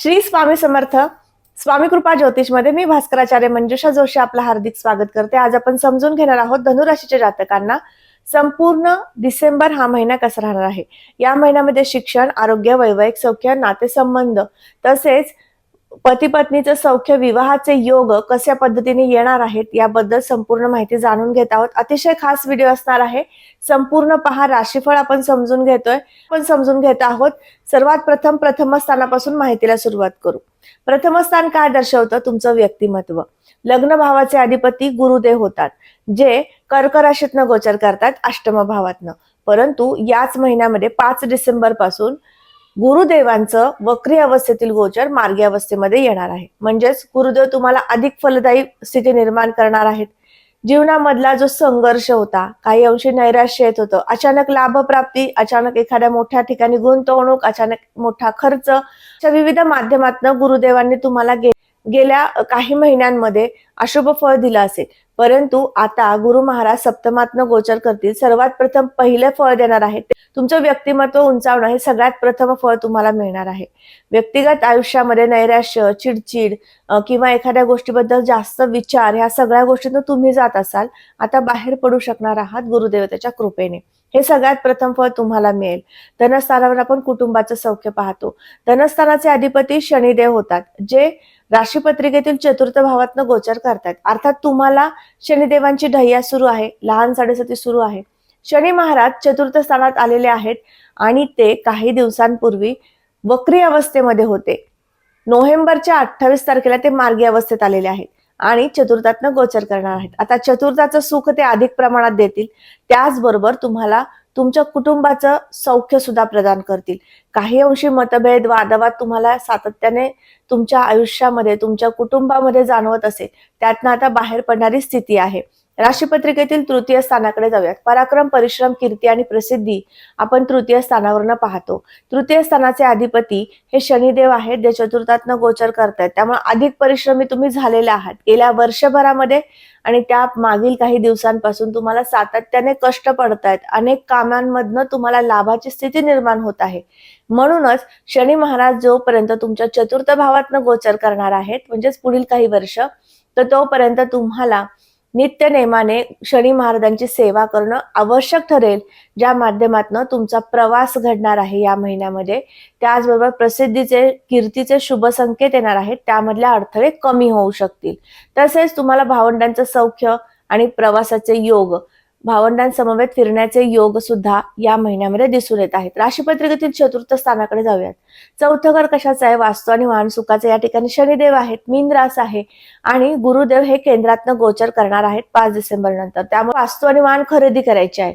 श्री स्वामी समर्थ स्वामी कृपा ज्योतिषमध्ये मी भास्कराचार्य मंजुषा जोशी आपलं हार्दिक स्वागत करते. आज आपण समजून घेणार आहोत धनुराशीच्या जातकांना संपूर्ण डिसेंबर हा महिना कसा राहणार आहे? या महिन्यामध्ये शिक्षण आरोग्य वैवाहिक सौख्य नातेसंबंध तसेच पती पत्नीचं सौख्य विवाहाचे योग कशा पद्धतीने येणार आहेत याबद्दल संपूर्ण माहिती जाणून घेत आहोत. अतिशय खास व्हिडिओ असणार आहे. संपूर्ण पहा राशीफळ आपण समजून घेतोय. आपण समजून घेत आहोत. सर्वात प्रथम प्रथम स्थानापासून माहितीला सुरुवात करू. प्रथम स्थान काय दर्शवतं? तुमचं व्यक्तिमत्व. लग्न भावाचे अधिपती गुरुदेव होतात जे कर्क राशीतनं गोचर करतात अष्टम भावातनं परंतु याच महिन्यामध्ये पाच डिसेंबरपासून गुरुदेवांचं वक्री अवस्थेतील गोचर मार्गी अवस्थेमध्ये येणार आहे. म्हणजेच गुरुदेव तुम्हाला अधिक फलदायी स्थिती निर्माण करणार आहेत. जीवनामधला जो संघर्ष होता काही अंशी नैराश्य येत होतं अचानक लाभप्राप्ती अचानक एखाद्या मोठ्या ठिकाणी गुंतवणूक अचानक मोठा खर्च अशा विविध माध्यमातून गुरुदेवांनी तुम्हाला गेल्या काही महिन्यांमध्ये अशुभ फळ दिलं असेल. परंतु आता गुरु महाराज सप्तमातनं गोचर करतील. सर्वात प्रथम पहिले फळ देणार आहे तुमचं व्यक्तिमत्व उंचावणं हे सगळ्यात प्रथम फळ तुम्हाला मिळणार आहे. व्यक्तिगत आयुष्यामध्ये नैराश्य चिडचिड किंवा एखाद्या गोष्टीबद्दल जास्त विचार ह्या सगळ्या गोष्टीतून तुम्ही जात असाल आता बाहेर पडू शकणार आहात गुरुदेवतेच्या कृपेने. हे सगळ्यात प्रथम फळ तुम्हाला मिळेल. धनस्थानावर आपण कुटुंबाचं सौख्य पाहतो. धनस्थानाचे अधिपती शनिदेव होतात जे राशीपत्रिकेतील चतुर्थ भावातनं गोचर करतात अर्थात तुम्हाला शनिदेवांची ढय्या सुरू आहे. लहान साडेसती सुरू आहे. शनी महाराज चतुर्थ स्थानात आलेले आहेत आणि ते काही दिवसांपूर्वी वक्री अवस्थेमध्ये होते. नोव्हेंबरच्या अठ्ठावीस तारखेला ते मार्गी अवस्थेत आलेले आहेत आणि चतुर्थातनं गोचर करणार आहेत. आता चतुर्थाचं सुख ते अधिक प्रमाणात देतील. त्याचबरोबर तुम्हाला तुमच्या कुटुंबाचं सौख्य सुद्धा प्रदान करतील. काही अंशी मतभेद वादवाद तुम्हाला सातत्याने तुमच्या आयुष्यामध्ये तुमच्या कुटुंबामध्ये जाणवत असेल. त्यातनं आता बाहेर पडणारी स्थिती आहे. राशीपत्रिकेतील तृतीय स्थानाकडे जाऊयात. पराक्रम परिश्रम कीर्ती आणि प्रसिद्धी आपण तृतीय स्थानावरनं पाहतो. तृतीय स्थानाचे अधिपती हे शनिदेव आहेत. जे चतुर्थातनं गोचर करतायत. त्यामुळे अधिक परिश्रमी तुम्ही झालेले आहात. गेल्या वर्षभरामध्ये आणि त्या मागील काही दिवसांपासून तुम्हाला सातत्याने कष्ट पडतायत. अनेक कामांमधनं तुम्हाला लाभाची स्थिती निर्माण होत आहे. म्हणूनच शनी महाराज जोपर्यंत तुमच्या चतुर्थ भावातनं गोचर करणार आहेत म्हणजेच पुढील काही वर्ष तर तोपर्यंत तुम्हाला नित्य नेमाने शनी महाराजांची सेवा करणं आवश्यक ठरेल ज्या माध्यमातून तुमचा प्रवास घडणार आहे या महिन्यामध्ये. त्याचबरोबर प्रसिद्धीचे कीर्तीचे शुभ संकेत येणार आहेत त्यामधले अडथळे कमी होऊ शकतील. तसेच तुम्हाला भावंडांचं सौख्य आणि प्रवासाचे योग भावंडांसमवेत फिरण्याचे योग सुद्धा या महिन्यामध्ये दिसून येत आहेत. राशीपत्रिकेतील चतुर्थ स्थानाकडे जाऊयात. चौथं घर कशाचं आहे? वास्तू आणि वाहन सुखाचं या ठिकाणी शनिदेव आहेत मीन रास आहे आणि गुरुदेव हे केंद्रातनं गोचर करणार आहेत पाच डिसेंबर नंतर. त्यामुळे वास्तू आणि वाहन खरेदी करायची आहे.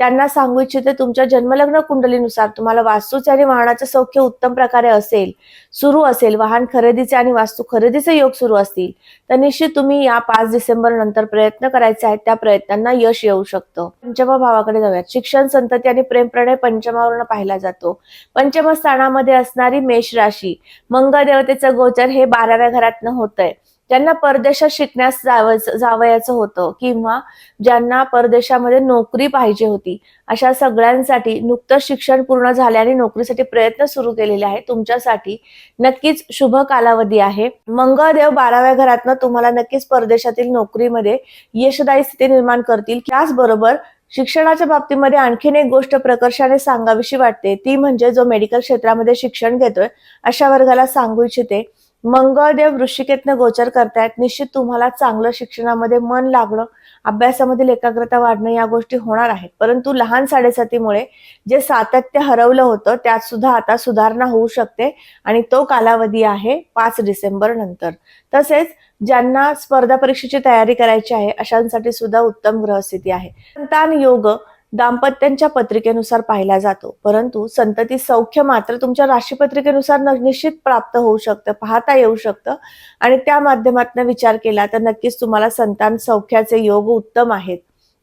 त्यांना सांगू इच्छिते तुमच्या जन्मलग्न कुंडलीनुसार तुम्हाला वास्तूचे आणि वाहनाचे सौख्य उत्तम प्रकारे असेल सुरू असेल वाहन खरेदीचे आणि वास्तू खरेदीचे योग सुरू असतील तर निश्चित तुम्ही या पाच डिसेंबर नंतर प्रयत्न करायचे आहेत. त्या प्रयत्नांना यश येऊ शकतं. पंचमा भावाकडे जाऊयात. शिक्षण संतती आणि प्रेम प्रणय पंचमावरून पाहिला जातो. पंचम स्थानामध्ये असणारी मेष राशी मंगळ देवतेचं गोचर हे बाराव्या घरातनं होतंय. ज्यांना परदेशात शिकण्यास जाव जावयाचं होतं किंवा ज्यांना परदेशामध्ये नोकरी पाहिजे होती अशा सगळ्यांसाठी नुकतंच शिक्षण पूर्ण झाल्याने नोकरीसाठी प्रयत्न सुरू केलेले आहे तुमच्यासाठी नक्कीच शुभ कालावधी आहे. मंगळदेव बाराव्या घरातनं तुम्हाला नक्कीच परदेशातील नोकरीमध्ये यशदायी स्थिती निर्माण करतील. त्याचबरोबर शिक्षणाच्या बाबतीमध्ये आणखीन एक गोष्ट प्रकर्षाने सांगावीशी वाटते ती म्हणजे जो मेडिकल क्षेत्रामध्ये शिक्षण घेतोय अशा वर्गाला सांगू इच्छिते. मंगळदेव वृश्चिकेतनं गोचर करतायत. निश्चित तुम्हाला चांगलं शिक्षणामध्ये मन लागणं अभ्यासामधील एकाग्रता वाढणं या गोष्टी होणार आहेत. परंतु लहान साडेसातीमुळे जे सातत्य हरवलं होतं त्यात सुद्धा आता सुधारणा होऊ शकते आणि तो कालावधी आहे पाच डिसेंबर नंतर. तसेच ज्यांना स्पर्धा परीक्षेची तयारी करायची आहे अशांसाठी सुद्धा उत्तम ग्रहस्थिती आहे. संतान योग दाम्पत्यांच्या पत्रिकेनुसार पाहिला जातो. परंतु संतती सौख्य मात्र तुमच्या राशीपत्रिकेनुसार न- निश्चित प्राप्त होऊ शकतं पाहता येऊ शकतं. आणि त्या माध्यमातून विचार केला तर नक्कीच तुम्हाला संतान सौख्याचे योग उत्तम आहेत.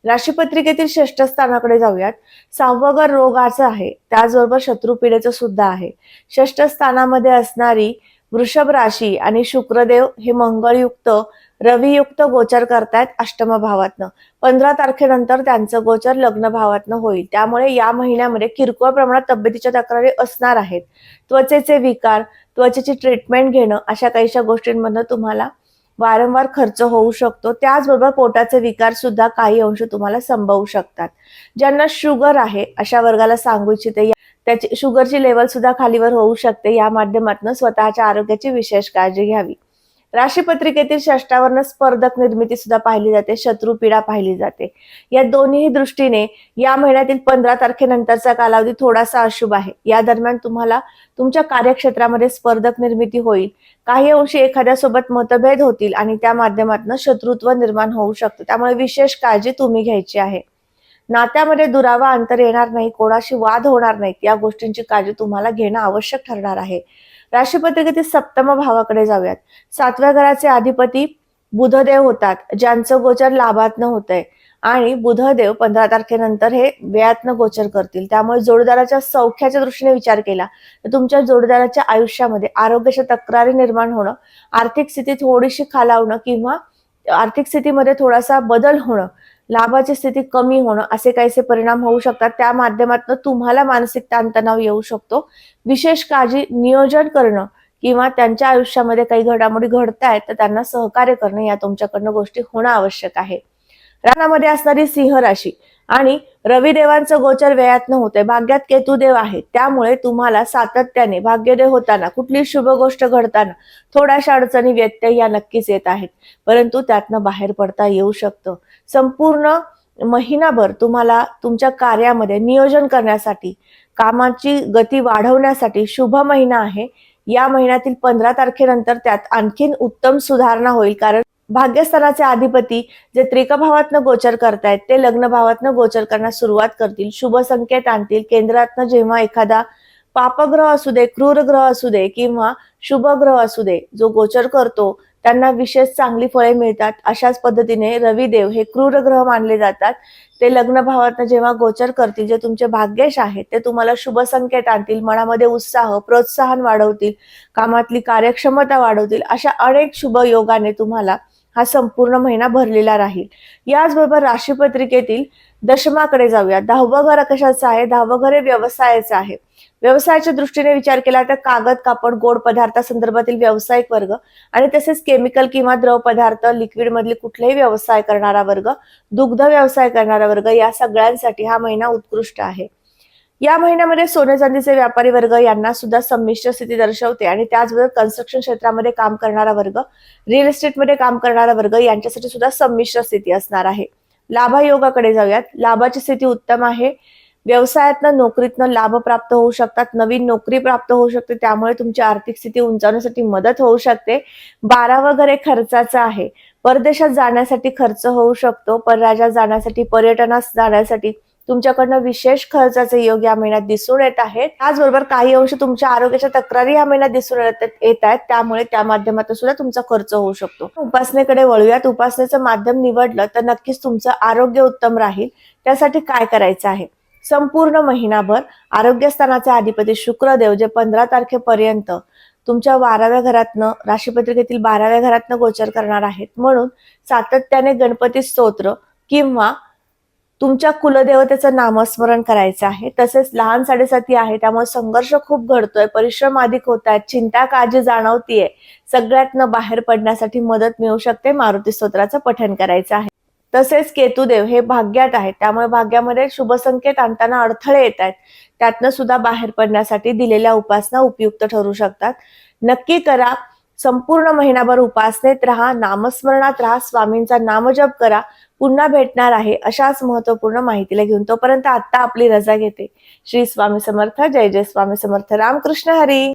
राशीपत्रिकेतील श्रेष्ठ स्थानाकडे जाऊयात. सहावं घर रोगाचं आहे. त्याचबरोबर शत्रुपीडेचं सुद्धा आहे. षष्ठ स्थानामध्ये असणारी वृषभ राशी आणि शुक्रदेव हे मंगळयुक्त रवियुक्त गोचर करतायत अष्टम भावातनं पंधरा तारखेनंतर त्यांचं गोचर लग्न भावातनं होईल. त्यामुळे या महिन्यामध्ये किरकोळ प्रमाणात तब्येतीच्या तक्रारी असणार आहेत. त्वचेचे विकार त्वचेची ट्रीटमेंट घेणं अशा काहीशा गोष्टींमधनं तुम्हाला वारंवार खर्च होऊ शकतो. त्याचबरोबर पोटाचे विकार सुद्धा काही अंश तुम्हाला संभवू शकतात. ज्यांना शुगर आहे अशा वर्गाला सांगू इच्छिते. या- त्याची शुगरची लेवल सुद्धा खालीवर होऊ शकते. या माध्यमातून स्वतःच्या आरोग्याची विशेष काळजी घ्यावी. राशीपत्रिकेतील षष्टावर्ण स्पर्धक निर्मिती सुद्धा पाहिली जाते शत्रू पीडा पाहिली जाते. या दोन्ही दृष्टीने या महिन्यातील पंधरा तारखेनंतरचा कालावधी थोडासा अशुभ आहे. या दरम्यान तुम्हाला तुमच्या कार्यक्षेत्रामध्ये स्पर्धक निर्मिती होईल. काही अंशी एखाद्यासोबत मतभेद होतील आणि त्या माध्यमातून शत्रुत्व निर्माण होऊ शकतं. त्यामुळे विशेष काळजी तुम्ही घ्यायची आहे. नात्यामध्ये दुरावा अंतर येणार नाही कोणाशी वाद होणार नाहीत. या गोष्टींची काळजी तुम्हाला घेणं आवश्यक ठरणार आहे. राशीपत्रिकेतील सप्तम भावाकडे जाऊयात. सातव्या घराचे अधिपती बुधदेव होतात ज्यांचं गोचर लाभातनं होत आहे आणि बुधदेव पंधरा तारखेनंतर हे व्ययातनं गोचर करतील. त्यामुळे जोडदाराच्या सौख्याच्या दृष्टीने विचार केला तर तुमच्या जोडदाराच्या आयुष्यामध्ये आरोग्याच्या तक्रारी निर्माण होणं आर्थिक स्थिती थोडीशी खालावणं किंवा आर्थिक स्थितीमध्ये थोडासा बदल होणं लाभाची स्थिती कमी होणं असे काहीसे परिणाम होऊ शकतात. त्या माध्यमातून तुम्हाला मानसिक ताणतणाव येऊ शकतो. विशेष काळजी नियोजन करणं किंवा त्यांच्या आयुष्यामध्ये काही घडामोडी घडतायत तर त्यांना सहकार्य करणं या तुमच्याकडनं गोष्टी होणं आवश्यक आहे. रानामध्ये असणारी सिंह राशी आणि रविदेवांचं गोचर व्ययातनं होतंय भाग्यात केतुदेव आहे त्यामुळे तुम्हाला सातत्याने भाग्यदेव होताना कुठली शुभ गोष्ट घडताना थोड्याशा अडचणी व्यत्यय या नक्कीच येत आहेत. परंतु त्यातनं बाहेर पडता येऊ शकतं. संपूर्ण महिनाभर तुम्हाला तुमच्या कार्यामध्ये नियोजन करण्यासाठी कामाची गती वाढवण्यासाठी शुभ महिना आहे. या महिन्यातील पंधरा तारखेनंतर त्यात आणखीन उत्तम सुधारणा होईल कारण भाग्यस्थानाचे अधिपती जे त्रिकभावातनं गोचर करतायत ते लग्न भावातनं गोचर करण्यास सुरुवात करतील. शुभ संकेत आणतील. केंद्रातनं जेव्हा एखादा पापग्रह असू दे क्रूर ग्रह असू दे किंवा शुभ ग्रह असू दे जो गोचर करतो त्यांना विशेष चांगली फळे मिळतात. अशाच पद्धतीने रविदेव हे क्रूर ग्रह मानले जातात. ते लग्न भावातनं जेव्हा गोचर करतील जे तुमचे भाग्यश आहेत ते तुम्हाला शुभ संकेत आणतील मनामध्ये उत्साह प्रोत्साहन वाढवतील कामातली कार्यक्षमता वाढवतील अशा अनेक शुभ योगाने तुम्हाला हा संपूर्ण महिना भरलेला राहील. याचबरोबर राशीपत्रिकेतील दशमाकडे जाऊया. दहावं घर कशाचं आहे? दहावं घर हे व्यवसायाचं आहे. व्यवसायाच्या दृष्टीने विचार केला तर कागद कापड गोड पदार्थासंदर्भातील व्यावसायिक वर्ग आणि तसेच केमिकल किंवा द्रव पदार्थ लिक्विड मधले कुठलेही व्यवसाय करणारा वर्ग दुग्ध व्यवसाय करणारा वर्ग या सगळ्यांसाठी हा महिना उत्कृष्ट आहे. या महिन्यामध्ये सोने चांदीचे व्यापारी वर्ग यांना सुद्धा संमिश्र स्थिती दर्शवते आणि त्याचबरोबर कन्स्ट्रक्शन क्षेत्रामध्ये काम करणारा वर्ग रिअल इस्टेटमध्ये काम करणारा वर्ग यांच्यासाठी सुद्धा संमिश्र स्थिती असणार आहे. लाभायोगाकडे जाऊयात. लाभाची स्थिती उत्तम आहे. व्यवसायातनं नोकरीतनं लाभ प्राप्त होऊ शकतात. नवीन नोकरी प्राप्त होऊ शकते. त्यामुळे तुमची आर्थिक स्थिती उंचावण्यासाठी मदत होऊ शकते. बारावं घर हे खर्चाचं आहे. परदेशात जाण्यासाठी खर्च होऊ शकतो. परराज्यात जाण्यासाठी पर्यटनास जाण्यासाठी तुमच्याकडनं विशेष खर्चाचे योग या महिन्यात दिसून येत आहेत. त्याचबरोबर काही अंश तुमच्या आरोग्याच्या तक्रारी या महिन्यात दिसून येत येत आहेत. त्यामुळे त्या माध्यमातून सुद्धा तुमचा खर्च होऊ शकतो. उपासनेकडे वळूयात. उपासनेचं माध्यम निवडलं तर नक्कीच तुमचं आरोग्य उत्तम राहील. त्यासाठी काय करायचं आहे? संपूर्ण महिनाभर आरोग्यस्थानाचे अधिपती शुक्रदेव जे पंधरा तारखेपर्यंत तुमच्या बाराव्या घरातनं राशीपत्रिकेतील बाराव्या घरातनं गोचर करणार आहेत. म्हणून सातत्याने गणपती स्तोत्र किंवा तुमच्या कुलदेवतेचं नामस्मरण करायचं आहे. तसेच लहान साडेसाती आहे त्यामुळे संघर्ष खूप घडतोय परिश्रम अधिक होत आहेत चिंता काळजी जाणवतीये. सगळ्यातनं बाहेर पडण्यासाठी मदत मिळू शकते मारुती स्तोत्राचं पठण करायचं आहे. तसेच केतुदेव हे भाग्यात आहेत त्यामुळे भाग्यामध्ये शुभ संकेत आणताना अडथळे येत आहेत. त्यातनं सुद्धा बाहेर पडण्यासाठी दिलेल्या उपासना उपयुक्त ठरू शकतात. नक्की करा संपूर्ण महिनाभर उपासनेत राहा नामस्मरणात राहा स्वामींचा नामजप करा पुन्हा भेटणार आहे अशाच महत्त्वपूर्ण माहितीला घेऊन तोपर्यंत आता आपली रजा घेते. श्री स्वामी समर्थ जय जय स्वामी समर्थ. रामकृष्ण हरी.